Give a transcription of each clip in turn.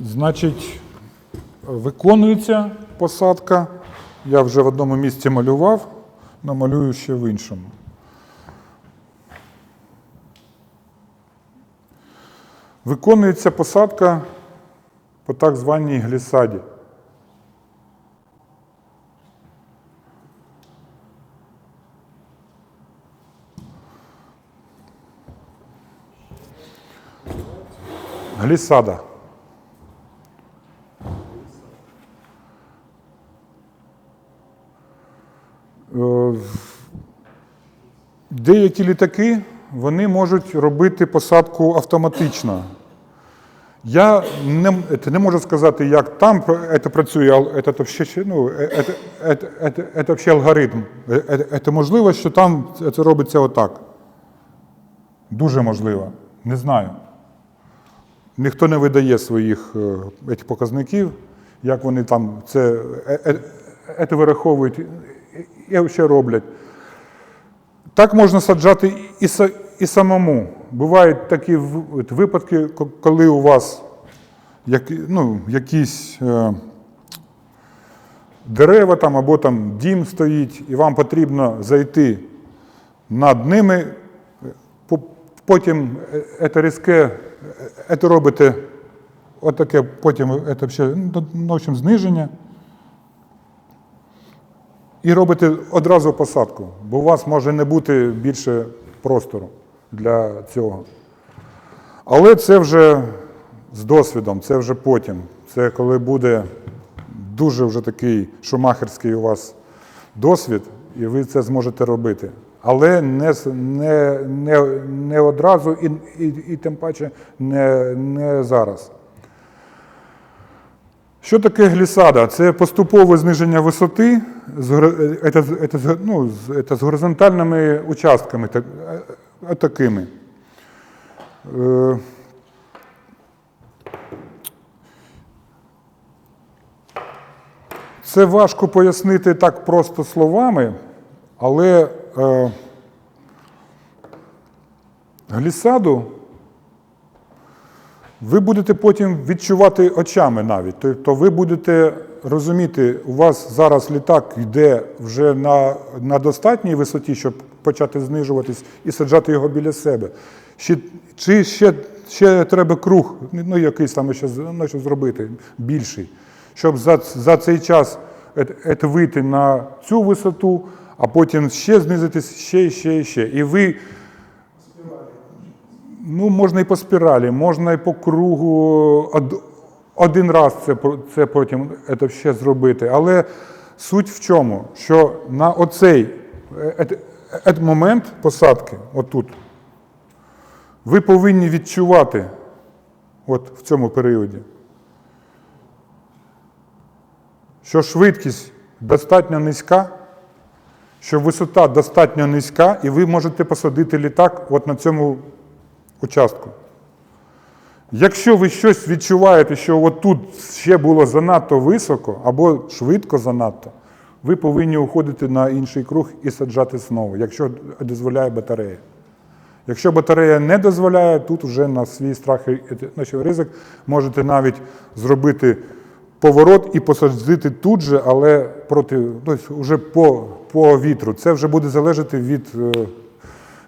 Значить, виконується посадка. Я вже в одному місці малював, намалюю ще в іншому. Виконується посадка по так званій глісаді. Глісада. Е, Деякі літаки вони можуть робити посадку автоматично. Я не, не можу сказати, як там це працює, але це, ну, це, це взагалі алгоритм. Це можливо, що там це робиться отак. Дуже можливо. Не знаю. Ніхто не видає своїх е, этих показників, як вони там це, е, е, це вираховують і ще роблять. Так можна саджати і, і самому. Бувають такі випадки, коли у вас ну, якісь дерева там, або там дім стоїть, і вам потрібно зайти над ними, потім це різке, це робите отаке, потім це ще, ну, общем, зниження. І робите одразу посадку, бо у вас може не бути більше простору для цього. Але це вже з досвідом, це вже потім. Це коли буде дуже вже такий шумахерський у вас досвід, і ви це зможете робити. Але не, не, не, не одразу і, і, і тим паче не, не зараз. Що таке глісада? Це поступове зниження висоти з, це, це, ну, це з горизонтальними участками, так, е, такими. Е, Це важко пояснити так просто словами, але е, глісаду ви будете потім відчувати очами навіть. Тобто ви будете розуміти, у вас зараз літак йде вже на, на достатній висоті, щоб почати знижуватись і саджати його біля себе. Чи, чи ще, ще треба круг, ну якийсь там ще ну, зробити, більший, щоб за, за цей час ет- ет вийти на цю висоту, а потім ще знизитись, ще, і ще, і ще. І ви Ну, можна і по спіралі, можна і по кругу. Один раз це, це потім це ще зробити. Але суть в чому? Що на оцей е, ет- ет момент посадки, отут, ви повинні відчувати от в цьому періоді, що швидкість достатньо низька, що висота достатньо низька, і ви можете посадити літак от на цьому участку. Якщо ви щось відчуваєте, що от тут ще було занадто високо або швидко занадто, ви повинні уходити на інший круг і саджати знову, якщо дозволяє батарея. Якщо батарея не дозволяє, тут вже на свій страх і ризик можете навіть зробити поворот і посадити тут же, але проти, тобто вже по, по вітру. Це вже буде залежати від е,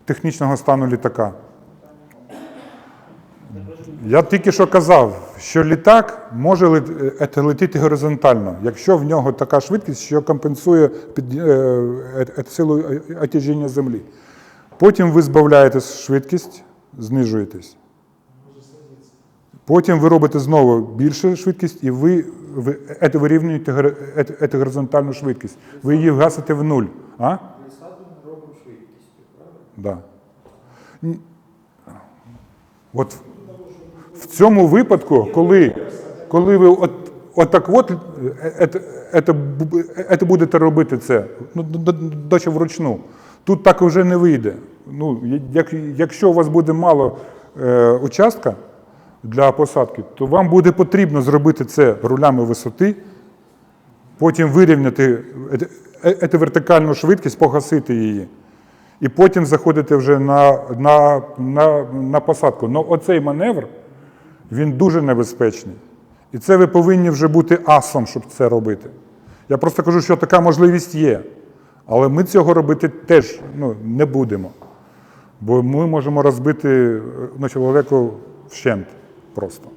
технічного стану літака. Я тільки що казав, що літак може лет- е, е, летіти горизонтально, якщо в нього така швидкість, що компенсує під, е, е, е, силу е, отяжіння землі. Потім ви збавляєте швидкість, знижуєтесь. Потім ви робите знову більшу швидкість, і ви, це вирівнюєте гор- е, е, е, горизонтальну швидкість. Ви її вгасите в нуль. А? Да. От в цьому випадку, коли, коли ви от, от, е, е, це, це будете робити це, ну, д- д- дочі вручну, тут так вже не вийде. Ну, як, якщо у вас буде мало е, участка для посадки, то вам буде потрібно зробити це рулями висоти, потім вирівняти е, е, е, вертикальну швидкість, погасити її. і потім заходите вже на, на, на, на посадку. Ну оцей маневр, він дуже небезпечний. І це ви повинні вже бути асом, щоб це робити. Я просто кажу, що така можливість є. Але ми цього робити теж ну, не будемо. Бо ми можемо розбити ну, чоловіку вщент просто.